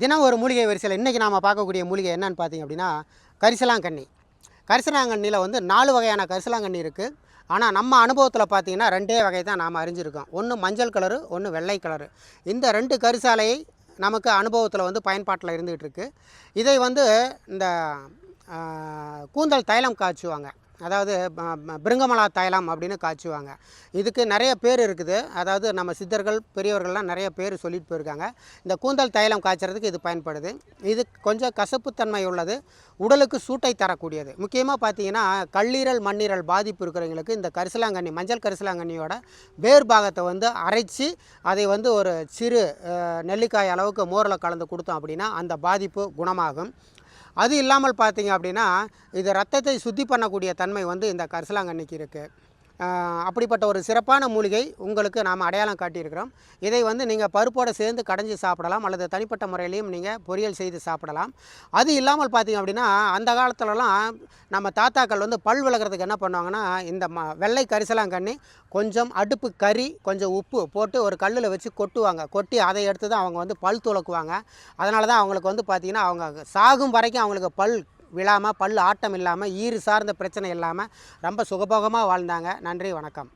தினம் ஒரு மூலிகை வரிசையில் இன்றைக்கி நாம் பார்க்கக்கூடிய மூலிகை என்னன்னு பார்த்தீங்க அப்படின்னா கரிசலாங்கண்ணி. கரிசலாங்கண்ணியில் வந்து நாலு வகையான கரிசலாங்கண்ணி இருக்குது ஆனால் நம்ம அனுபவத்தில் பார்த்தீங்கன்னா ரெண்டே வகை தான் நாம் அறிஞ்சிருக்கோம். ஒன்று மஞ்சள் கலரு ஒன்று வெள்ளை கலரு. இந்த ரெண்டு கரிசாலையை நமக்கு அனுபவத்தில் வந்து பயன்பாட்டில் இருந்துகிட்டுருக்கு இதை வந்து இந்த கூந்தல் தைலம் காய்ச்சுவாங்க. அதாவது பிருங்கமலா தைலம் அப்படின்னு காய்ச்சுவாங்க. இதுக்கு நிறைய பேர் இருக்குது. அதாவது நம்ம சித்தர்கள் பெரியவர்கள்லாம் நிறைய பேர் சொல்லிட்டு போயிருக்காங்க. இந்த கூந்தல் தைலம் காய்ச்சறதுக்கு இது பயன்படுது. இது கொஞ்சம் கசப்புத்தன்மை உள்ளது. உடலுக்கு சூட்டை தரக்கூடியது. முக்கியமாக பார்த்தீங்கன்னா கல்லீரல் மண்ணீரல் பாதிப்பு இருக்கிறவங்களுக்கு இந்த கரிசலாங்கண்ணி மஞ்சள் கரிசலாங்கண்ணியோட வேர் பாகத்தை வந்து அரைச்சி அதை வந்து ஒரு சிறு நெல்லிக்காய் அளவுக்கு மோரில் கலந்து கொடுத்தோம் அப்படின்னா அந்த பாதிப்பு குணமாகும். அது இல்லாமல் பார்த்தீங்க அப்படின்னா இது ரத்தத்தை சுத்தி பண்ணக்கூடிய தன்மை வந்து இந்த கரிசலாங்கண்ணிக்கு இருக்குது அப்படிப்பட்ட ஒரு சிறப்பான மூலிகை உங்களுக்கு நாம் அடையாளம் காட்டியிருக்கிறோம். இதை வந்து நீங்கள் பருப்போடு சேர்ந்து கடைஞ்சி சாப்பிடலாம் அல்லது தனிப்பட்ட முறையிலையும் நீங்கள் பொரியல் செய்து சாப்பிடலாம். அது இல்லாமல் பார்த்தீங்க அப்படின்னா அந்த காலத்துலலாம் நம்ம தாத்தாக்கள் வந்து பல் விளக்குறதுக்கு என்ன பண்ணுவாங்கன்னா இந்த ம வெள்ளை கரிசலாங்கண்ணி கொஞ்சம் அடுப்பு கறி கொஞ்சம் உப்பு போட்டு ஒரு கல்லில் வச்சு கொட்டுவாங்க. கொட்டி அதை எடுத்து தான் அவங்க வந்து பல் துலக்குவாங்க அதனால தான் அவங்களுக்கு வந்து பார்த்திங்கன்னா அவங்க சாகும் வரைக்கும் அவங்களுக்கு பல் விழாமல் பல் ஆட்டம் இல்லாமல் ஈறு சார்ந்த பிரச்சனை இல்லாமல் ரொம்ப சுகபோகமாக வாழ்ந்தாங்க. நன்றி வணக்கம்.